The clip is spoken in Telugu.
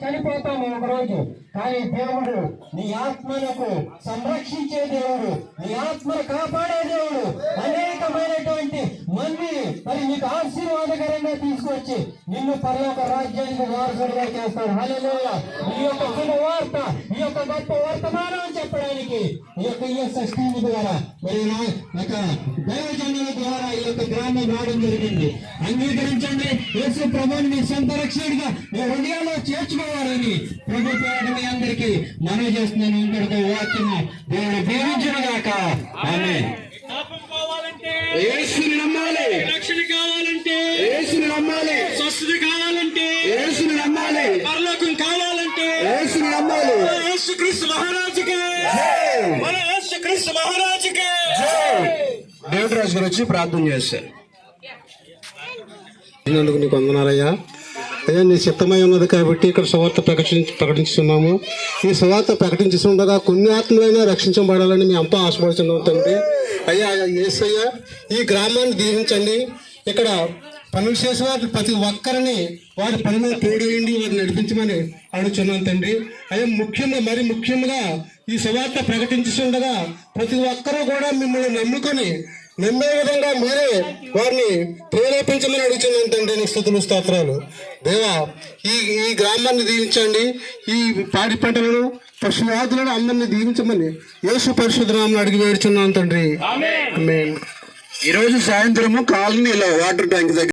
చనిపోతాము ఒకరోజు. కానీ దేవుడు నీ ఆత్మలకు సంరక్షించే దేవుడు నీ ఆత్మను కాపాడే దేవుడు అనేకమైనటువంటి మంది మరి నీకు ఆశీర్వాదకరంగా తీసుకొచ్చి నిన్ను పరలోక రాజ్యానికి వారసుడిగా చేస్తాడు. హల్లెలూయా. ఈ యొక్క వార్త ఈ యొక్క గొప్ప వర్తమానం చెప్పడానికి ఈ యొక్క ఈఎస్ఎస్ టీవీ ద్వారా మరి యొక్క దైవజనుల ద్వారా ఈ యొక్క గ్రామం రావడం జరిగింది. అంగీకరించండి. యేసు ప్రభుని మీ సొంత రక్షకుడిగా మీ హృదయాల్లో చేర్చుకోవాలని ప్రభు పేరు మీ అందరికీ మనవి చేస్తున్నాను. ఇంకొక వాక్యం దేవుడు దీవించిన గాక ఆమె పాపం కావాలంటే యేసుని నమ్మాలి. రక్షణ కావాలంటే యేసుని నమ్మాలి. స్వస్థత కావాలంటే యేసుని నమ్మాలి. పరలోకం కావాలంటే యేసుని నమ్మాలి. యేసుక్రీస్తు మహారాజుకే. మన యేసుక్రీస్తు మహారాజుకే. దేవుడు రాజు గారు వచ్చి ప్రార్థన చేస్తారు ఇన్నందుకు నీకు వందనాలయ్యా. నీ సిద్ధమై ఉన్నది కాబట్టి ఇక్కడ సువార్త ప్రకటించి ప్రకటించున్నాము ఈ సువార్త ప్రకటించుండగా కొన్ని ఆత్మలైనా రక్షించబడాలని మేము ఎంతో ఆశపడుతున్నాం తండ్రి. అయ్యా ఏసయ్య ఈ గ్రామాన్ని దీవించండి. ఇక్కడ పనులు చేసేవారు ప్రతి ఒక్కరిని వారి పనిలో తోడేయండి వారిని నడిపించమని అడుగుతున్నాను తండ్రి. అయ్యా ముఖ్యంగా మరి ముఖ్యంగా ఈ సువార్త ప్రకటించుండగా ప్రతి ఒక్కరూ కూడా మిమ్మల్ని నమ్ముకొని నమ్మే విధంగా మీరే వారిని ప్రేరేపించమని అడుగుతున్నాను తండ్రి నీకు స్థుతులు స్తోత్రాలు. దేవా ఈ ఈ గ్రామాన్ని దీవించండి. ఈ పాడి పంటలను పశువాదులను అందరిని దీవించమని యేసు పరిశుద్ధనామని అడిగి వేడుచున్నాను తండ్రి. ఆమేన్. ఈ రోజు సాయంత్రము కాలనీలో వాటర్ ట్యాంక్ దగ్గర